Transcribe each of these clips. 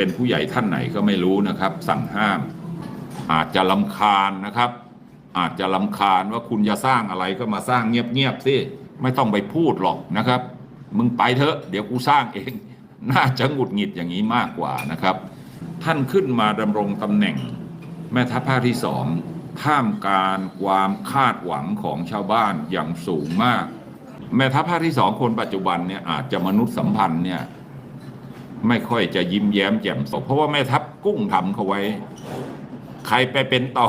เป็นผู้ใหญ่ท่านไหนก็ไม่รู้นะครับ สั่งห้าม อาจจะลำคาญนะครับ อาจจะลำคาญว่าคุณจะสร้างอะไรก็มาสร้างเงียบๆสิไม่ต้องไปพูดหรอกนะครับ มึงไปเถอะ เดี๋ยวกูสร้างเอง น่าจะหงุดหงิดอย่างนี้มากกว่านะครับ ท่านขึ้นมาดำรงตำแหน่ง แม่ทัพภาคที่สองท่ามการความคาดหวังของชาวบ้านอย่างสูงมาก แม่ทัพภาคที่สองคนปัจจุบันเนี่ยอาจจะมนุษย์สัมพันธ์เนี่ย ไม่ค่อยจะยิ้มแย้มแจ่มใสเพราะว่าแม่ทัพกุ้งทำเขาไว้ ใครไปเป็นต่อ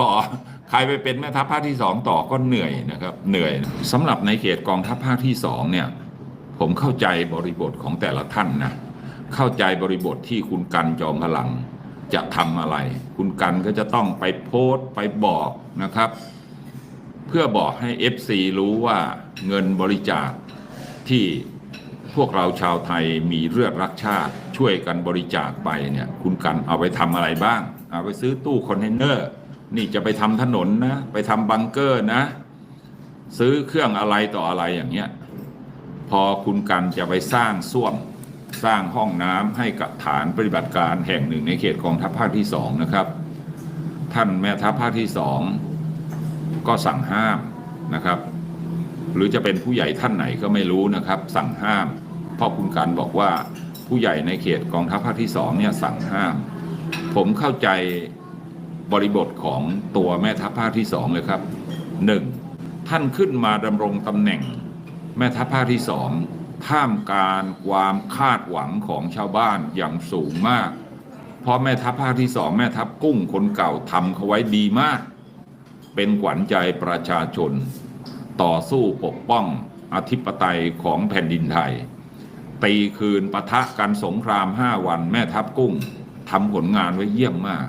ใครไปเป็นแม่ทัพภาคที่สองต่อก็เหนื่อยนะครับ เหนื่อยสำหรับในเขตกองทัพภาคที่สองเนี่ย ผมเข้าใจบริบทของแต่ละท่านนะเข้าใจบริบทที่คุณกันจอมพลังจะทำอะไร คุณกันก็จะต้องไปโพสต์ไปบอกนะครับ เพื่อบอกให้ FC รู้ว่าเงินบริจาคที่พวกเราชาวไทยมีเลือดรักชาติ ช่วยกันบริจาคไปเนี่ย คุณกันเอาไปทำอะไรบ้าง เอาไปซื้อตู้คอนเทนเนอร์ นี่จะไปทำถนนนะ ไปทำบังเกอร์นะ ซื้อเครื่องอะไรต่ออะไรอย่างเงี้ย พอคุณกันจะไปสร้างส้วม สร้างห้องน้ำให้กับฐานปฏิบัติการแห่งหนึ่งในเขตกองทัพภาคที่สองนะครับ ท่านแม่ทัพภาคที่สองก็สั่งห้ามนะครับ หรือจะเป็นผู้ใหญ่ท่านไหนก็ไม่รู้นะครับ สั่งห้ามเพราะคุณกันบอกว่า ผู้ใหญ่ในเขตกองทัพภาคที่สองเนี่ยสั่งห้าม ผมเข้าใจบริบทของตัวแม่ทัพภาคที่สองเลยครับหนึ่งท่านขึ้นมาดำรงตำแหน่ง แม่ทัพภาคที่สองท่ามการความคาดหวังของชาวบ้านอย่างสูงมาก เพราะแม่ทัพภาคที่สองแม่ทัพกุ้งคนเก่าทำเขาไว้ดีมาก เป็นขวัญใจประชาชน ต่อสู้ปกป้องอธิปไตยของแผ่นดินไทย ตีคืนปะทะกันสงคราม5วันแม่ทัพกุ้งทำผลงานไว้เยี่ยมมาก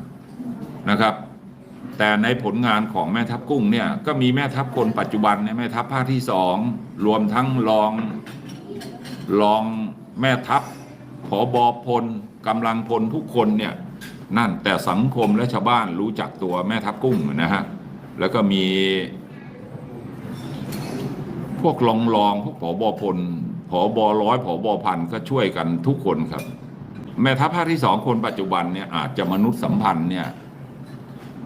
นะครับ แต่ในผลงานของแม่ทัพกุ้งเนี่ยก็มีแม่ทัพคนปัจจุบันเนี่ยแม่ทัพภาคที่สองรวมทั้งรองรองแม่ทัพผอบอพลกำลังพลทุกคนเนี่ยนั่นแต่สังคมและชาวบ้านรู้จักตัวแม่ทัพกุ้งนะฮะแล้วก็มี พวกรองรองพวกผอบอพล ผอบอร้อยผอบอพันก็ช่วยกันทุกคนครับ แม่ทัพภาคที่สองคนปัจจุบันเนี่ยอาจจะมนุษย์สัมพันธ์เนี่ย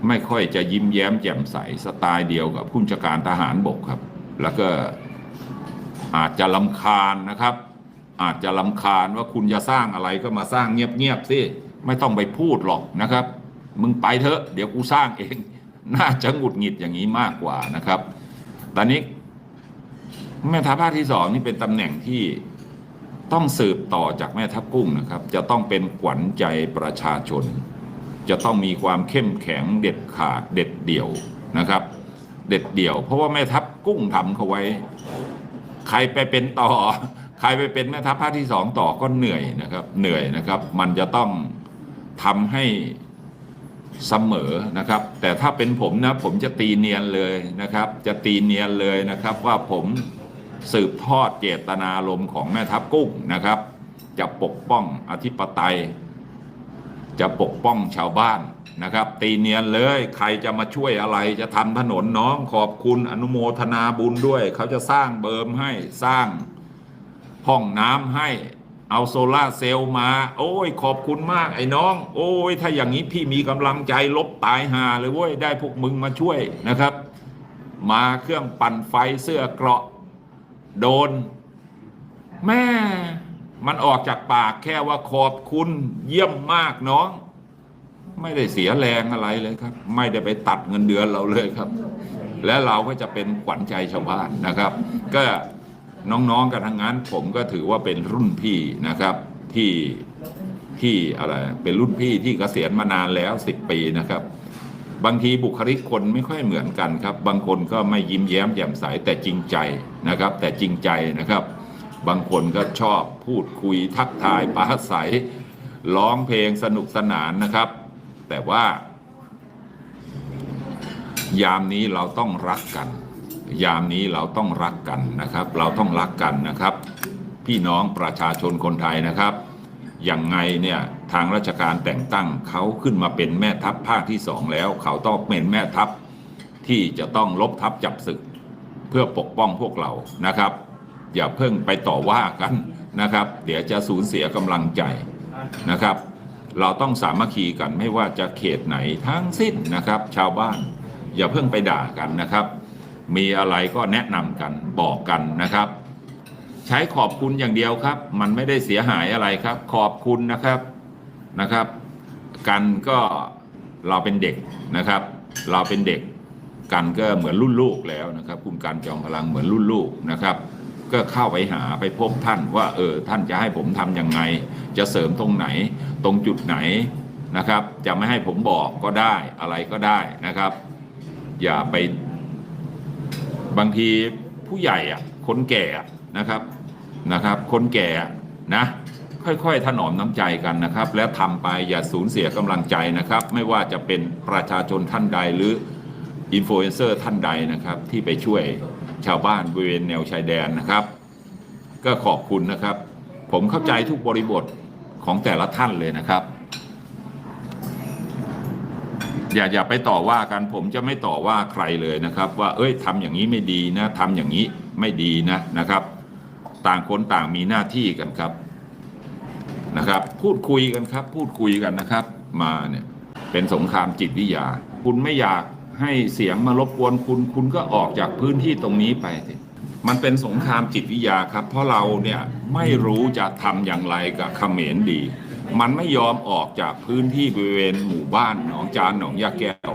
ไม่ค่อยจะยิ้มแย้มแจ่มใสสไตล์เดียวกับผู้บัญชาการทหารบกครับ แล้วก็อาจจะลำคาญนะครับ อาจจะลำคาญว่าคุณจะสร้างอะไรก็มาสร้างเงียบๆสิไม่ต้องไปพูดหรอกนะครับ มึงไปเถอะ เดี๋ยวกูสร้างเอง น่าจะหงุดหงิดอย่างนี้มากกว่านะครับ ตอนนี้ แม่ทัพภาคที่สองนี่เป็นตำแหน่งที่ต้องสืบต่อจากแม่ทัพกุ้งนะครับ จะต้องเป็นขวัญใจประชาชน จะต้องมีความเข้มแข็งเด็ดขาดเด็ดเดี่ยวนะครับ เด็ดเดี่ยว เพราะว่าแม่ทัพกุ้งทำเขาไว้ ใครไปเป็นต่อ ใครไปเป็นแม่ทัพภาคที่สองต่อก็เหนื่อยนะครับ เหนื่อยนะครับ มันจะต้องทำให้เสมอนะครับ แต่ถ้าเป็นผมนะ ผมจะตีเนียนเลยนะครับ จะตีเนียนเลยนะครับว่าผม สืบทอดเจตนารมณ์ของแม่ทัพกุ้งนะครับ จะปกป้องอธิปไตย จะปกป้องชาวบ้านนะครับ ตีเนียนเลยใครจะมาช่วยอะไรจะทำถนนน้องขอบคุณอนุโมทนาบุญด้วย เขาจะสร้างเบิร์มให้สร้างห้องน้ำให้เอาโซลาร์เซลล์มา โอ้ยขอบคุณมากไอ้น้อง โอ้ย ถ้าอย่างนี้พี่มีกำลังใจลบตายหาเลยเว้ย ได้พวกมึงมาช่วยนะครับ มาเครื่องปั่นไฟเสื้อเกราะ โดน แม่มันออกจากปากแค่ว่าขอบคุณเยี่ยมมากน้อง ไม่ได้เสียแรงอะไรเลยครับ ไม่ได้ไปตัดเงินเดือนเราเลยครับ และเราก็จะเป็นขวัญใจชาวบ้านนะครับ ก็น้องๆกันทั้งนั้น ผมก็ถือว่าเป็นรุ่นพี่นะครับที่ที่อะไรเป็นรุ่นพี่ที่เกษียณมานานแล้วสิบปีนะครับ บางทีบุคลิกคนไม่ค่อยเหมือนกันครับ บางคนก็ไม่ยิ้มแย้มแจ่มใสแต่จริงใจนะครับ แต่จริงใจนะครับ บางคนก็ชอบพูดคุยทักทายปราศัยร้องเพลงสนุกสนานนะครับ แต่ว่า ยามนี้เราต้องรักกัน ยามนี้เราต้องรักกันนะครับ เราต้องรักกันนะครับ พี่น้องประชาชนคนไทยนะครับ อย่างไงเนี่ยทางราชการแต่งตั้งเขาขึ้นมาเป็นแม่ทัพภาคที่สองแล้ว เขาต้องเป็นแม่ทัพที่จะต้องลบทัพจับศึก เพื่อปกป้องพวกเรานะครับ อย่าเพิ่งไปต่อว่ากันนะครับ เดี๋ยวจะสูญเสียกำลังใจนะครับ เราต้องสามัคคีกันไม่ว่าจะเขตไหนทั้งสิ้นนะครับ ชาวบ้าน อย่าเพิ่งไปด่ากันนะครับ มีอะไรก็แนะนำกันบอกกันนะครับ ใช้ขอบคุณอย่างเดียวครับ มันไม่ได้เสียหายอะไรครับ ขอบคุณนะครับนะครับ กันก็เราเป็นเด็กนะครับ เราเป็นเด็กกันก็เหมือนรุ่นลูกแล้วนะครับ คุณการจอมพลังเหมือนรุ่นลูกนะครับ ก็เข้าไปหาไปพบท่านว่า เออท่านจะให้ผมทำยังไง จะเสริมตรงไหน ตรงจุดไหนนะครับ จะไม่ให้ผมบอกก็ได้อะไรก็ได้นะครับ อย่าไปบางทีผู้ใหญ่อะคนแก่นะครับ นะครับ คนแก่นะค่อยๆ ถนอมน้ำใจกันนะครับ แล้วทำไปอย่าสูญเสียกำลังใจนะครับ ไม่ว่าจะเป็นประชาชนท่านใดหรืออินฟลูเอนเซอร์ท่านใดนะครับ ที่ไปช่วยชาวบ้านบริเวณแนวชายแดนนะครับ ก็ขอบคุณนะครับ ผมเข้าใจทุกบริบทของแต่ละท่านเลยนะครับ อย่าอย่าไปต่อว่ากันผมจะไม่ต่อว่าใครเลยนะครับ ว่าเอ้ยทำอย่างนี้ไม่ดีนะทำอย่างนี้ไม่ดีนะนะครับ ต่างคนต่างมีหน้าที่กันครับนะครับ พูดคุยกันครับ พูดคุยกันนะครับ มาเนี่ยเป็นสงครามจิตวิทยา คุณไม่อยากให้เสียงมารบกวนคุณ คุณก็ออกจากพื้นที่ตรงนี้ไปสิมันเป็นสงครามจิตวิทยาครับ เพราะเราเนี่ยไม่รู้จะทำอย่างไรกับเขมรดี มันไม่ยอมออกจากพื้นที่บริเวณหมู่บ้านหนองจานหนองยาแก้ว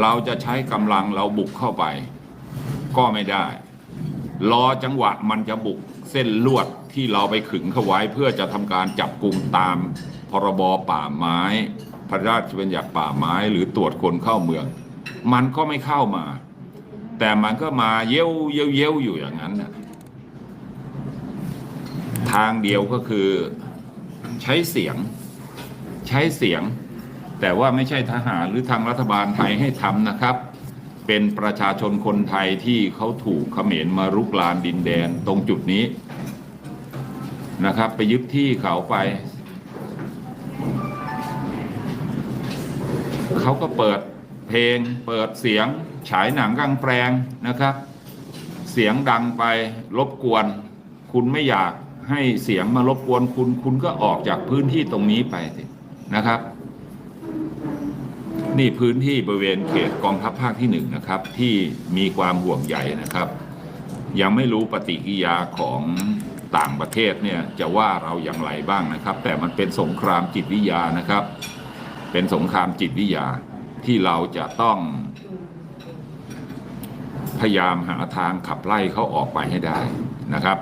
เราจะใช้กำลังเราบุกเข้าไป ก็ไม่ได้ รอจังหวะมันจะบุกเส้นลวดที่เราไปขึงเข้าไว้ เพื่อจะทำการจับกลุ่มตามพรบป่าไม้ พระราชบัญญัติป่าไม้หรือตรวจคนเข้าเมือง มันก็ไม่เข้ามา แต่มันก็มาเย้ยวเย้ยวเย้ยวอยู่อย่างนั้นนะทางเดียวก็คือใช้เสียงใช้เสียง แต่ว่าไม่ใช่ทหารหรือทางรัฐบาลไทยให้ทำนะครับ เป็นประชาชนคนไทยที่เขาถูกเขมรมารุกรานดินแดนตรงจุดนี้นะครับ ไปยึดที่เขาไป เขาก็เปิดเพลงเปิดเสียงฉายหนังกลางแปลงนะครับ เสียงดังไปรบกวน คุณไม่อยากให้เสียงมารบกวนคุณ คุณก็ออกจากพื้นที่ตรงนี้ไปนะครับ นี่พื้นที่บริเวณเขตกองทัพภาคที่หนึ่งนะครับที่มีความห่วงใยนะครับ ยังไม่รู้ปฏิกิริยาของต่างประเทศเนี่ยจะว่าเราอย่างไรบ้างนะครับ แต่มันเป็นสงครามจิตวิทยานะครับ เป็นสงครามจิตวิทยาที่เราจะต้อง พยายามหาทางขับไล่เขาออกไปให้ได้นะครับ